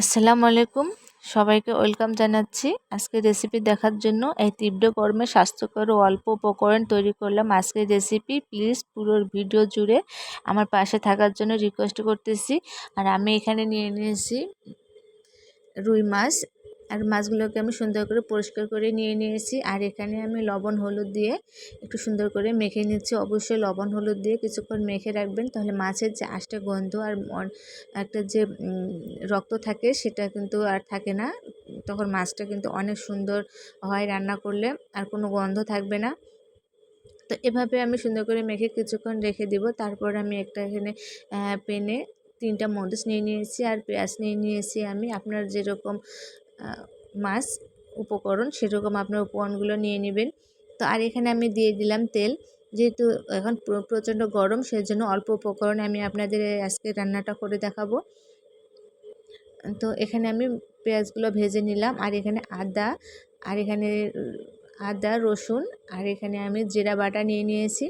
আসসালামু আলাইকুম। সবাইকে ওয়েলকাম জানাচ্ছি। আজকে রেসিপি দেখার জন্য এই তীব্র গরমে স্বাস্থ্যকর ও অল্প উপকরণ তৈরি করলাম। আজকের রেসিপি প্লিজ পুরো ভিডিও জুড়ে আমার পাশে থাকার জন্য রিকোয়েস্ট করতেছি। আর আমি এখানে নিয়ে নিয়েছি রুই মাছ আর মাছগুলোকে আমি সুন্দর করে পরিষ্কার করে নিয়ে নিয়েছি। আর এখানে আমি লবণ, হলুদ দিয়ে একটু সুন্দর করে মেখে নিচ্ছি। অবশ্যই লবণ, হলুদ দিয়ে কিছুক্ষণ মেখে রাখবেন, তাহলে মাছের যে আষ্টা গন্ধ আর একটা যে রক্ত থাকে সেটা কিন্তু আর থাকে না। তখন মাছটা কিন্তু অনেক সুন্দর হয় রান্না করলে, আর কোনো গন্ধ থাকবে না। তো এভাবে আমি সুন্দর করে মেখে কিছুক্ষণ রেখে দিব। তারপর আমি একটা এখানে পেনে তিনটা মরিচ নিয়ে নিয়েছি। আর পেঁয়াজ নিয়ে নিয়েছি আমি। আপনার যেরকম মাছ উপকরণ, সেরকম আপনার উপকরণগুলো নিয়ে নেবেন। তো আর এখানে আমি দিয়ে দিলাম তেল। যেহেতু এখন প্রচণ্ড গরম, সেজন্য অল্প উপকরণে আমি আপনাদের আজকে রান্নাটা করে দেখাবো। তো এখানে আমি পেঁয়াজগুলো ভেজে নিলাম। আর এখানে আদা, আর এখানে আদা, রসুন, আর এখানে আমি জিরা বাটা নিয়ে নিয়েছি।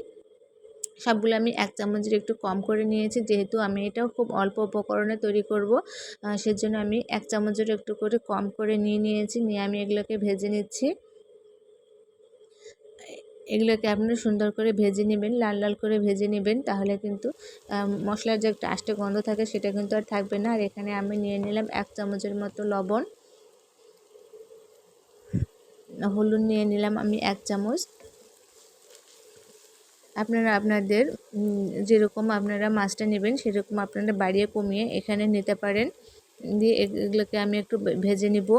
সবগুলো আমি এক চামচের একটু কম করে নিয়েছি। যেহেতু আমি এটাও খুব অল্প উপকরণে তৈরি করব সেজন্য আমি এক চামচের একটু করে কম করে নিয়ে নিয়েছি। নিয়ে আমি এগুলোকে ভেজে নিচ্ছি। এগুলোকে আপনারা সুন্দর করে ভেজে নেবেন, লাল লাল করে ভেজে নেবেন। তাহলে কিন্তু মশলার যে একটা আষ্টে গন্ধ থাকে সেটা কিন্তু আর থাকবে না। আর এখানে আমি নিয়ে নিলাম এক চামচের মতো লবণ। হলুদ নিয়ে নিলাম আমি এক চামচ। আপনারা আপনাদের যেরকম আপনারা মাছটা নেবেন, সেরকম আপনারা বাড়িয়ে কমিয়ে এখানে নিতে পারেন। দিয়ে এগুলোকে আমি একটু ভেজে নিব।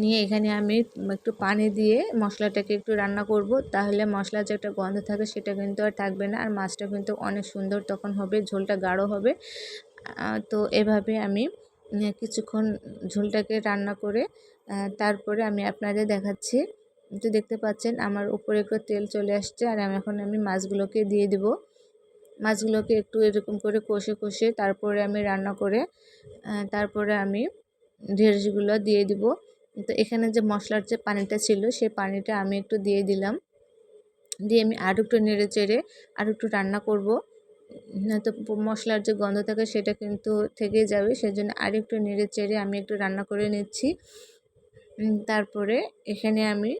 নিয়ে এখানে আমি একটু পানি দিয়ে মশলাটাকে একটু রান্না করব। তাহলে মশলার যে একটা গন্ধ থাকে, সেটা কিন্তু আর থাকবে না। আর মাছটা কিন্তু অনেক সুন্দর তখন হবে, ঝোলটা গাঢ় হবে। তো এভাবে আমি, কিছুক্ষণ ঝোলটাকে রান্না করে তারপরে আমি আপনাদের দেখাচ্ছি। তো দেখতে পাচ্ছেন আমার উপরে একটু তেল চলে আসছে আর এখন আমি মাছগুলোকে দিয়ে দিব। মাছগুলোকে একটু এরকম করে কষে কষে তারপরে আমি রান্না করে তারপরে আমি ঢেঁড়সগুলো দিয়ে দিব। তো এখানে যে মশলার যে পানিটা ছিল সেই পানিটা আমি একটু দিয়ে দিলাম। দিয়ে আমি আর একটু নেড়ে চেড়ে আর একটু রান্না করব। তো মশলার যে গন্ধ থাকে সেটা কিন্তু থেকে যাবে, সেজন্য আর একটু নেড়ে চেড়ে আমি একটু রান্না করে নিচ্ছি। তারপরে এখানে আমি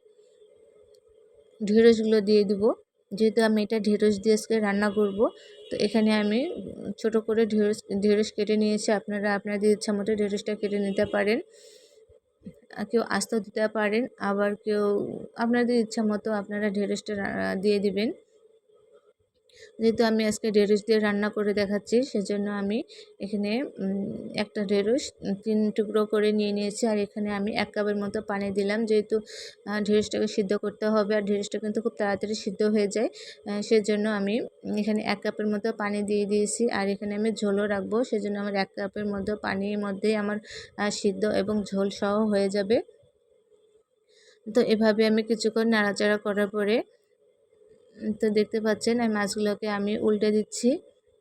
ঢেঁড়সগুলো দিয়ে দিব। যেহেতু আমি এটা ঢেঁড়স দিয়ে আজকে রান্না করব, তো এখানে আমি ছোট করে ঢেঁড়স ঢেঁড়স কেটে নিয়েছি। আপনারা, আপনাদের ইচ্ছা মতো ঢেঁড়সটা কেটে নিতে পারেন। কেউ আস্ত দিতে পারেন, আবার কেউ, আপনাদের ইচ্ছা মতো আপনারা ঢেঁড়সটা দিয়ে দিবেন। যেহেতু আমি আজকে ঢেঁড়স দিয়ে রান্না করে দেখাচ্ছি, সেজন্য আমি এখানে একটা ঢেঁড়স তিন টুকরো করে নিয়ে নিয়েছি। আর এখানে আমি এক কাপের মতো পানি দিলাম। যেহেতু ঢেঁড়সটাকে সিদ্ধ করতে হবে আর ঢেঁড়সটা কিন্তু খুব তাড়াতাড়ি সিদ্ধ হয়ে যায় সেজন্য আমি এখানে এক কাপের মতো পানি দিয়ে দিয়েছি। আর এখানে আমি ঝোলও রাখব, সেজন্য আমার এক কাপের মধ্যে পানির মধ্যেই আমার সিদ্ধ এবং ঝোল সহ হয়ে যাবে। তো এভাবে আমি কিছুক্ষণ নাড়াচাড়া করার পরে তো দেখতে পাচ্ছেন, এই মাছগুলোকে আমি উল্টে দিচ্ছি।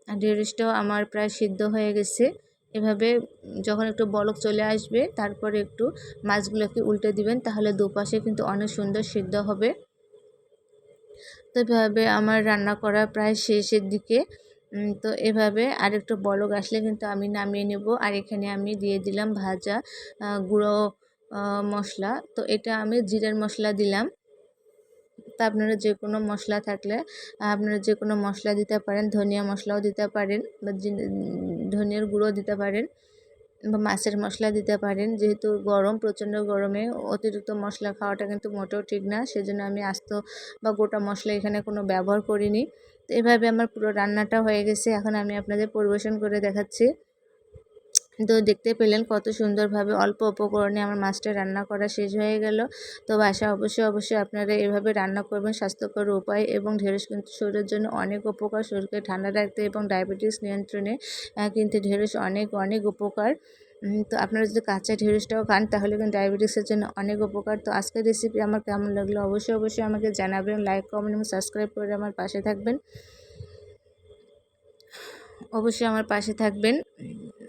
আর ঢেঁড়সটাও আমার প্রায় সিদ্ধ হয়ে গেছে। এভাবে যখন একটু বলক চলে আসবে, তারপরে একটু মাছগুলোকে উল্টে দিবেন, তাহলে দুপাশে কিন্তু অনেক সুন্দর সিদ্ধ হবে। তো এভাবে আমার রান্না করা প্রায় শেষের দিকে। তো এভাবে আর একটু বলক আসলে কিন্তু আমি নামিয়ে নেব। আর এখানে আমি দিয়ে দিলাম ভাজা গুঁড়ো মশলা। তো এটা আমি জিরার মশলা দিলাম। তা আপনারা যে কোনো মশলা থাকলে, আপনারা যে কোনো মশলা দিতে পারেন, ধনিয়া মশলাও দিতে পারেন বা ধনিয়ার গুঁড়ো দিতে পারেন বা মাছের মশলা দিতে পারেন। যেহেতু গরম, প্রচণ্ড গরমে অতিরিক্ত মশলা খাওয়াটা কিন্তু মোটেও ঠিক না, সেজন্য আমি আস্ত বা গোটা মশলা এখানে কোনো ব্যবহার করিনি। তো এভাবে আমার পুরো রান্নাটা হয়ে গেছে। এখন আমি আপনাদের পরিবেশন করে দেখাচ্ছি। তো দেখতে পেলেন কত সুন্দরভাবে অল্প উপকরণে আমার মাছটা রান্না করা শেষ হয়ে গেল। তো বাসা অবশ্যই অবশ্যই আপনারা এভাবে রান্না করবেন, স্বাস্থ্যকর উপায় এবং ঢেঁড়স কিন্তু শরীরের জন্য অনেক উপকার। শরীরকে ঠান্ডা রাখতে এবং ডায়াবেটিস নিয়ন্ত্রণে কিন্তু ঢেঁড়স অনেক অনেক উপকার। তো আপনারা যদি কাঁচা ঢেঁড়সটাও খান, তাহলে কিন্তু ডায়াবেটিসের জন্য অনেক উপকার। তো আজকের রেসিপি আমার কেমন লাগল? অবশ্যই অবশ্যই আমাকে জানাবেন লাইক কমেন্ট এবং সাবস্ক্রাইব করে আমার পাশে থাকবেন। অবশ্যই আমার পাশে থাকবেন।